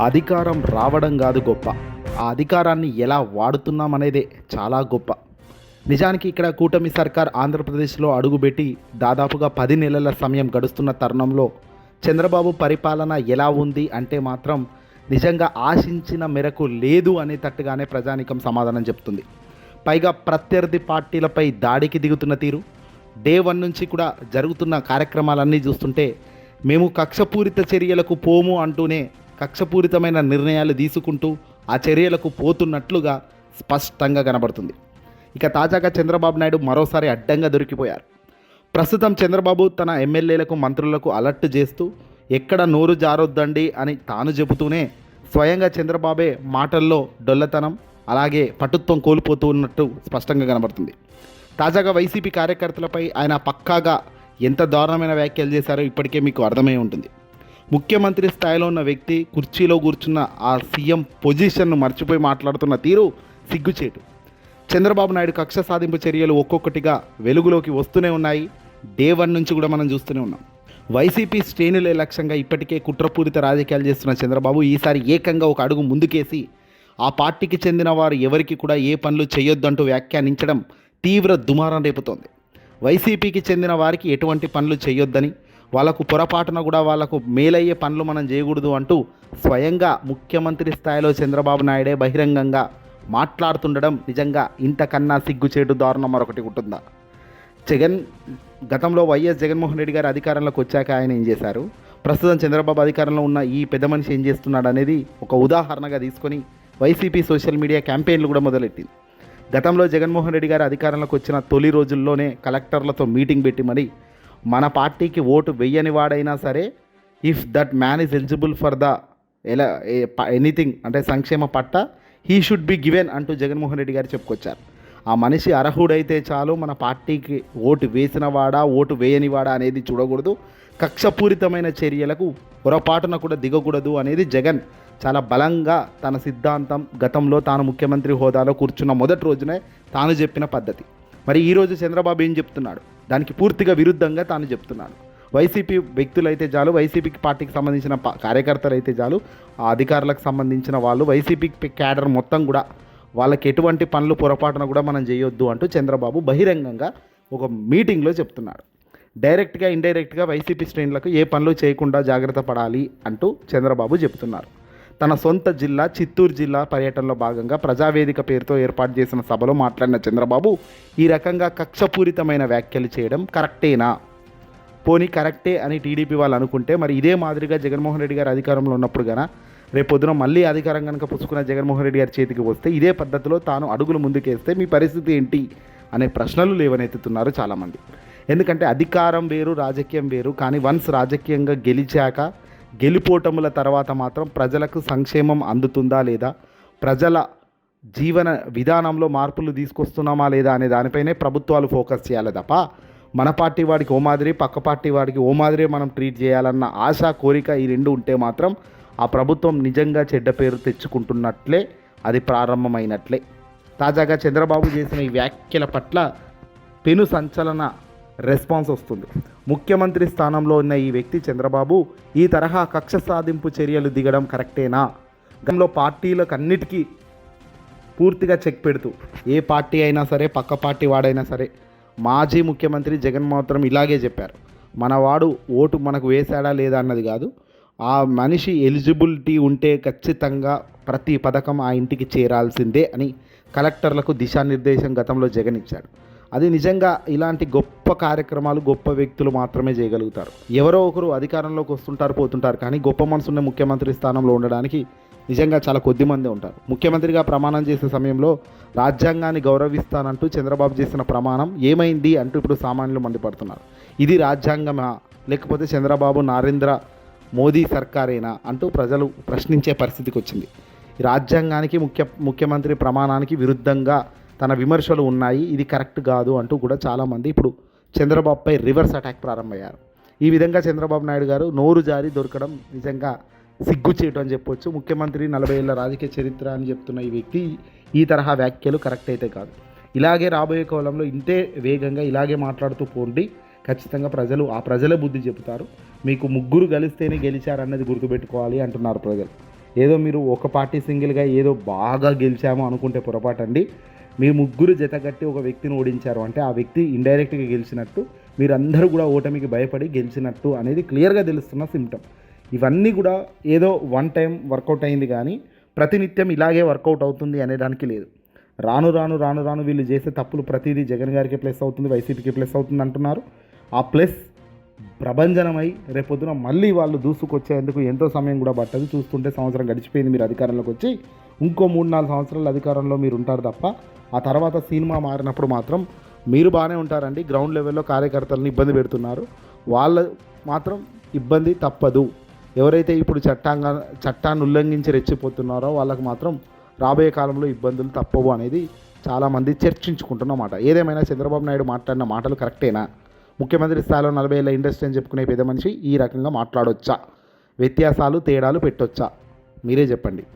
అధికారం రావడం కాదు గొప్ప. ఆ అధికారాన్ని ఎలా వాడుతున్నాం అనేదే చాలా గొప్ప. నిజానికి ఇక్కడ కూటమి సర్కార్ ఆంధ్రప్రదేశ్లో అడుగుపెట్టి దాదాపుగా పది నెలల సమయం గడుస్తున్న తరుణంలో చంద్రబాబు పరిపాలన ఎలా ఉంది అంటే మాత్రం నిజంగా ఆశించిన మేరకు లేదు అనేటట్టుగానే ప్రజానికం సమాధానం చెప్తుంది. పైగా ప్రత్యర్థి పార్టీలపై దాడికి దిగుతున్న తీరు డే వన్ నుంచి కూడా జరుగుతున్న కార్యక్రమాలన్నీ చూస్తుంటే మేము కక్షపూరిత చర్యలకు పోము అంటూనే కక్షపూరితమైన నిర్ణయాలు తీసుకుంటూ ఆ చర్యలకు పోతున్నట్లుగా స్పష్టంగా కనబడుతుంది. ఇక తాజాగా చంద్రబాబు నాయుడు మరోసారి అడ్డంగా దొరికిపోయారు. ప్రస్తుతం చంద్రబాబు తన ఎమ్మెల్యేలకు మంత్రులకు అలర్ట్ చేస్తూ ఎక్కడ నోరు జారొద్దండి అని తాను చెబుతూనే స్వయంగా చంద్రబాబే మాటల్లో డొల్లతనం అలాగే పటుత్వం కోల్పోతూ ఉన్నట్టు స్పష్టంగా కనబడుతుంది. తాజాగా వైసీపీ కార్యకర్తలపై ఆయన పక్కాగా ఎంత దారుణమైన వ్యాఖ్యలు చేశారో ఇప్పటికే మీకు అర్థమై ఉంటుంది. ముఖ్యమంత్రి స్థాయిలో ఉన్న వ్యక్తి కుర్చీలో కూర్చున్న ఆ సీఎం పొజిషన్ను మర్చిపోయి మాట్లాడుతున్న తీరు సిగ్గుచేటు. చంద్రబాబు నాయుడు కక్ష సాధింపు చర్యలు ఒక్కొక్కటిగా వెలుగులోకి వస్తూనే ఉన్నాయి. డే వన్ నుంచి కూడా మనం చూస్తూనే ఉన్నాం. వైసీపీ శ్రేణులే లక్ష్యంగా ఇప్పటికే కుట్రపూరిత రాజకీయాలు చేస్తున్న చంద్రబాబు ఈసారి ఏకంగా ఒక అడుగు ముందుకేసి ఆ పార్టీకి చెందిన వారు ఎవరికి కూడా ఏ పనులు చేయొద్దంటూ వ్యాఖ్యానించడం తీవ్ర దుమారం రేపుతోంది. వైసీపీకి చెందిన వారికి ఎటువంటి పనులు చేయొద్దని వాళ్ళకు పొరపాటున కూడా వాళ్ళకు మేలయ్యే పనులు మనం చేయకూడదు అంటూ స్వయంగా ముఖ్యమంత్రి స్థాయిలో చంద్రబాబు నాయుడే బహిరంగంగా మాట్లాడుతుండడం నిజంగా ఇంతకన్నా సిగ్గుచేటు దారుణం మరొకటి ఉంటుందా? జగన్ గతంలో వైఎస్ జగన్మోహన్ రెడ్డి గారు అధికారంలోకి వచ్చాక ఆయన ఏం చేశారు? ప్రస్తుతం చంద్రబాబు అధికారంలో ఉన్న ఈ పెద్ద మనిషి ఏం చేస్తున్నాడు అనేది ఒక ఉదాహరణగా తీసుకొని వైసీపీ సోషల్ మీడియా క్యాంపెయిన్లు కూడా మొదలెట్టింది. గతంలో జగన్మోహన్ రెడ్డి గారు అధికారంలోకి వచ్చిన తొలి రోజుల్లోనే కలెక్టర్లతో మీటింగ్ పెట్టి మరి మన పార్టీకి ఓటు వెయ్యని వాడైనా సరే if that man is eligible for the ఎలా ఎనీథింగ్ అంటే సంక్షేమ పట్ట హీ షుడ్ బి గివెన్ అంటూ జగన్మోహన్ రెడ్డి గారు చెప్పుకొచ్చారు. ఆ మనిషి అర్హుడైతే చాలు మన పార్టీకి ఓటు వేసినవాడా ఓటు వేయనివాడా అనేది చూడకూడదు. కక్షపూరితమైన చర్యలకు పొరపాటున కూడా దిగకూడదు అనేది జగన్ చాలా బలంగా తన సిద్ధాంతం గతంలో తాను ముఖ్యమంత్రి హోదాలో కూర్చున్న మొదటి రోజునే తాను చెప్పిన పద్ధతి. మరి ఈరోజు చంద్రబాబు ఏం చెప్తున్నాడు? దానికి పూర్తిగా విరుద్ధంగా తాను చెప్తున్నాడు. వైసీపీ వ్యక్తులైతే చాలు వైసీపీ పార్టీకి సంబంధించిన కార్యకర్తలు అయితే చాలు ఆ అధికారులకు సంబంధించిన వాళ్ళు వైసీపీ క్యాడర్ మొత్తం కూడా వాళ్ళకి ఎటువంటి పనులు పొరపాటున కూడా మనం చేయొద్దు అంటూ చంద్రబాబు బహిరంగంగా ఒక మీటింగ్లో చెప్తున్నాడు. డైరెక్ట్గా ఇండైరెక్ట్గా వైసీపీ శ్రేణులకు ఏ పనులు చేయకుండా జాగ్రత్త పడాలి అంటూ చంద్రబాబు చెప్తున్నారు. తన సొంత జిల్లా చిత్తూరు జిల్లా పర్యటనలో భాగంగా ప్రజావేదిక పేరుతో ఏర్పాటు చేసిన సభలో మాట్లాడిన చంద్రబాబు ఈ రకంగా కక్షపూరితమైన వ్యాఖ్యలు చేయడం కరెక్టేనా? పోనీ కరెక్టే అని టీడీపీ వాళ్ళు అనుకుంటే మరి ఇదే మాదిరిగా జగన్మోహన్ రెడ్డి గారు అధికారంలో ఉన్నప్పుడు గన రేపొద్దున మళ్ళీ అధికారం కనుక పుచ్చుకున్న జగన్మోహన్ రెడ్డి గారి చేతికి వస్తే ఇదే పద్ధతిలో తాను అడుగులు ముందుకేస్తే మీ పరిస్థితి ఏంటి? అనే ప్రశ్నలు లేవనెత్తుతున్నారు చాలామంది. ఎందుకంటే అధికారం వేరు రాజకీయం వేరు కానీ వన్స్ రాజకీయంగా గెలిచాక గెలుపోటముల తర్వాత మాత్రం ప్రజలకు సంక్షేమం అందుతుందా లేదా? ప్రజల జీవన విధానంలో మార్పులు తీసుకొస్తున్నామా లేదా అనే దానిపైనే ప్రభుత్వాలు ఫోకస్ చేయాలి తప్ప మన పార్టీ వాడికి ఓ మాదిరి పక్క పార్టీ వాడికి ఓ మాదిరి మనం ట్రీట్ చేయాలన్న ఆశ కోరిక ఈ రెండు ఉంటే మాత్రం ఆ ప్రభుత్వం నిజంగా చెడ్డ పేరు తెచ్చుకుంటున్నట్లే అది ప్రారంభమైనట్లే. తాజాగా చంద్రబాబు చేసిన ఈ వ్యాఖ్యల పట్ల పెను సంచలన రెస్పాన్స్ వస్తుంది. ముఖ్యమంత్రి స్థానంలో ఉన్న ఈ వ్యక్తి చంద్రబాబు ఈ తరహా కక్ష సాధింపు చర్యలు దిగడం కరెక్టేనా? గతంలో పార్టీలకు అన్నిటికీ పూర్తిగా చెక్ పెడుతూ ఏ పార్టీ అయినా సరే పక్క పార్టీ వాడైనా సరే మాజీ ముఖ్యమంత్రి జగన్ మాత్రం ఇలాగే చెప్పారు. మనవాడు ఓటు మనకు వేశాడా లేదా అన్నది కాదు ఆ మనిషి ఎలిజిబిలిటీ ఉంటే ఖచ్చితంగా ప్రతి పథకం ఆ ఇంటికి చేరాల్సిందే అని కలెక్టర్లకు దిశానిర్దేశం గతంలో జగన్ ఇచ్చాడు. అది నిజంగా ఇలాంటి గొప్ప కార్యక్రమాలు గొప్ప వ్యక్తులు మాత్రమే చేయగలుగుతారు. ఎవరో ఒకరు అధికారంలోకి వస్తుంటారు పోతుంటారు. కానీ గొప్ప మనసున్న ముఖ్యమంత్రి స్థానంలో ఉండడానికి నిజంగా చాలా కొద్ది మంది ఉంటారు. ముఖ్యమంత్రిగా ప్రమాణం చేసే సమయంలో రాజ్యాంగాన్ని గౌరవిస్తానంటూ చంద్రబాబు చేసిన ప్రమాణం ఏమైంది అంటూ ఇప్పుడు సామాన్యులు మండిపడుతున్నారు. ఇది రాజ్యాంగమా? లేకపోతే చంద్రబాబు నరేంద్ర మోదీ సర్కారేనా? అంటూ ప్రజలు ప్రశ్నించే పరిస్థితికి వచ్చింది. రాజ్యాంగానికి ముఖ్య ముఖ్యమంత్రి ప్రమాణానికి విరుద్ధంగా తన విమర్శలు ఉన్నాయి ఇది కరెక్ట్ కాదు అంటూ కూడా చాలామంది ఇప్పుడు చంద్రబాబుపై రివర్స్ అటాక్ ప్రారంభమయ్యారు. ఈ విధంగా చంద్రబాబు నాయుడు గారు నోరు జారి దొరకడం నిజంగా సిగ్గు చేయటం అని చెప్పొచ్చు. ముఖ్యమంత్రి నలభై ఏళ్ళ రాజకీయ చరిత్ర అని చెప్తున్న ఈ వ్యక్తి ఈ తరహా వ్యాఖ్యలు కరెక్ట్ అయితే కాదు. ఇలాగే రాబోయే కాలంలో ఇంతే వేగంగా ఇలాగే మాట్లాడుతూ పోండి. ఖచ్చితంగా ప్రజలు ఆ ప్రజల బుద్ధి చెబుతారు. మీకు ముగ్గురు గెలిస్తేనే గెలిచారన్నది గుర్తుపెట్టుకోవాలి అంటున్నారు ప్రజలు. ఏదో మీరు ఒక పార్టీ సింగిల్గా ఏదో బాగా గెలిచాము అనుకుంటే పొరపాటండి. మీ ముగ్గురు జతగట్టి ఒక వ్యక్తిని ఓడించారు. అంటే ఆ వ్యక్తి ఇండైరెక్ట్గా గెలిచినట్టు మీరందరూ కూడా ఓటమికి భయపడి గెలిచినట్టు అనేది క్లియర్గా తెలుస్తున్న సిమ్టమ్ ఇవన్నీ కూడా ఏదో వన్ టైం వర్కౌట్ అయింది కానీ ప్రతినిత్యం ఇలాగే వర్కౌట్ అవుతుంది అనేదానికి లేదు. రాను రాను రాను రాను వీళ్ళు చేసే తప్పులు ప్రతిదీ జగన్ గారికి ప్లస్ అవుతుంది వైసీపీకి ప్లస్ అవుతుంది అంటున్నారు. ఆ ప్లస్ ప్రభంజనమై రేపొద్దున మళ్ళీ వాళ్ళు దూసుకొచ్చేందుకు ఎంతో సమయం కూడా పట్టదు. చూస్తుంటే సంవత్సరం గడిచిపోయింది మీరు అధికారంలోకి వచ్చి. ఇంకో మూడు నాలుగు సంవత్సరాల అధికారంలో మీరు ఉంటారు తప్ప ఆ తర్వాత సినిమా మారినప్పుడు మాత్రం మీరు బాగానే ఉంటారండి. గ్రౌండ్ లెవెల్లో కార్యకర్తలను ఇబ్బంది పెడుతున్నారు. వాళ్ళ మాత్రం ఇబ్బంది తప్పదు. ఎవరైతే ఇప్పుడు చట్టాంగ చట్టాన్ని ఉల్లంఘించి రెచ్చిపోతున్నారో వాళ్ళకు మాత్రం రాబోయే కాలంలో ఇబ్బందులు తప్పవు అనేది చాలామంది చర్చించుకుంటున్నమాట. ఏదేమైనా చంద్రబాబు నాయుడు మాట్లాడిన మాటలు కరెక్టేనా? ముఖ్యమంత్రి స్థాయిలో నలభై ఏళ్ళ ఇండస్ట్రీ అని చెప్పుకునే పెద్ద మనిషి ఈ రకంగా మాట్లాడొచ్చా? వ్యత్యాసాలు తేడాలు పెట్టొచ్చా? మీరే చెప్పండి.